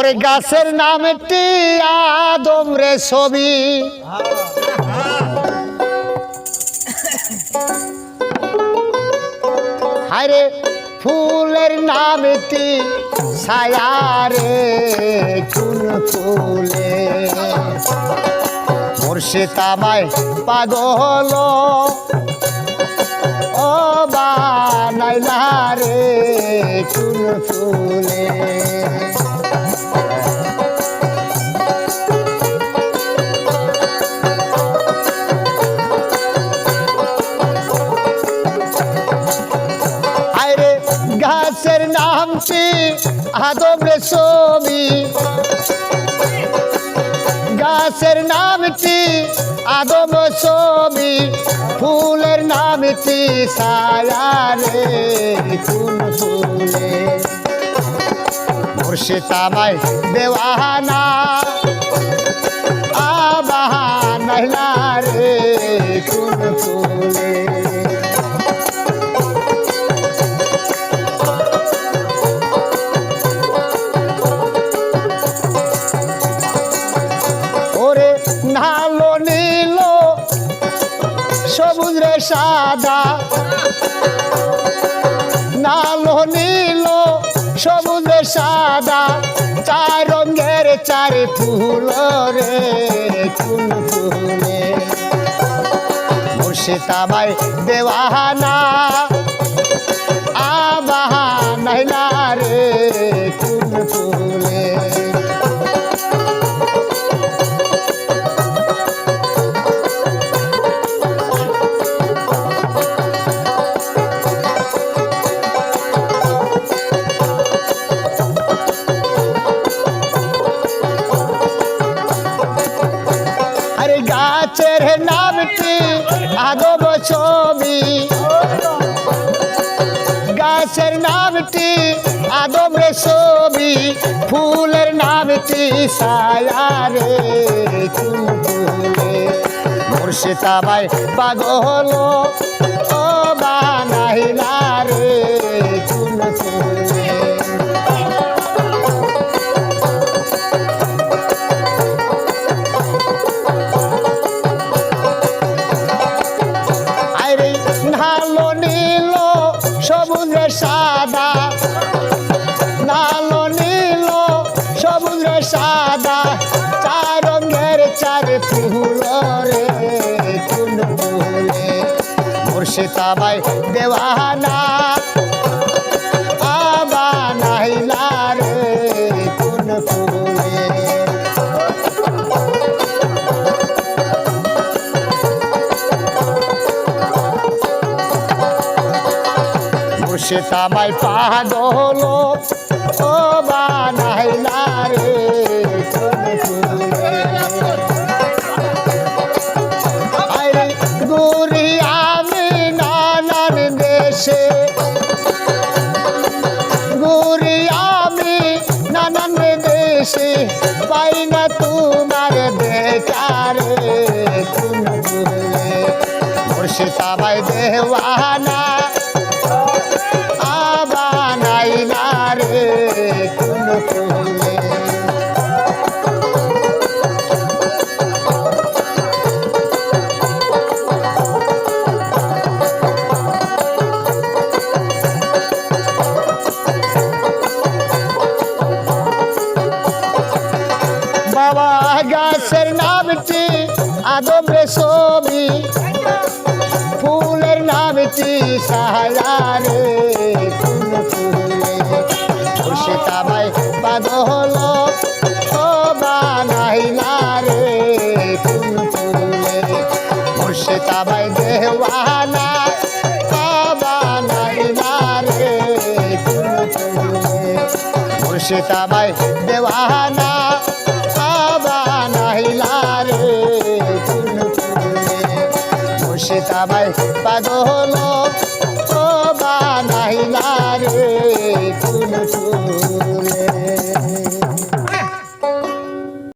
ওরে গাছের নামটি আদম রে ছবি। হায়রে ফুলের নামটি ছায়ারে কোন ফুলে। মুর্শিদ আমায় পাগল। ও বানাইলা রে কোন ফুলে। গাছের নামটি আদম রে ছবি গাছের নামটি আদম ছবি ফুলের নামটি সায়ারে কোন ফুলে। মুর্শিদ আমায় দেওয়ানা সবুজ রে সাদা, নালো নীল সবুজ রে সাদা, চার রঙের চার ফুল রে কোন ফুলে। মুর্শিদাবাই দেওয়া দেওয়ানা গাছের নামটি আদব ছবি। গাছের নামটি আদব রে ছবি, ফুলের নামটি সায়ারে ফুলে মুর্শিদ আমায় পাগল ও বানাইলা রে ফুলে চার ফুল রে কোন ফুলে মুর্শিদ আমায় দেওয়ানা আবানাইলা রে কোন ফুলে মুর্শিদ আমায় ও কোন দেশে পাই না তোমার বেচারে ফুলে মুর্শিদ আমায় দেওয়ানা আবানাইলা রে কোন আদম রে ছবি। ফুলের নামটি সাহারে কোন ফুলে খুশিত আমায় পাগল ও বানাইলা রে। কোন ফুলে খুশিত আমায় দেওয়ানা রে। খুশিত আমায় দেওয়ানা। আমায় পাগল ও বা নাইলা রে কোন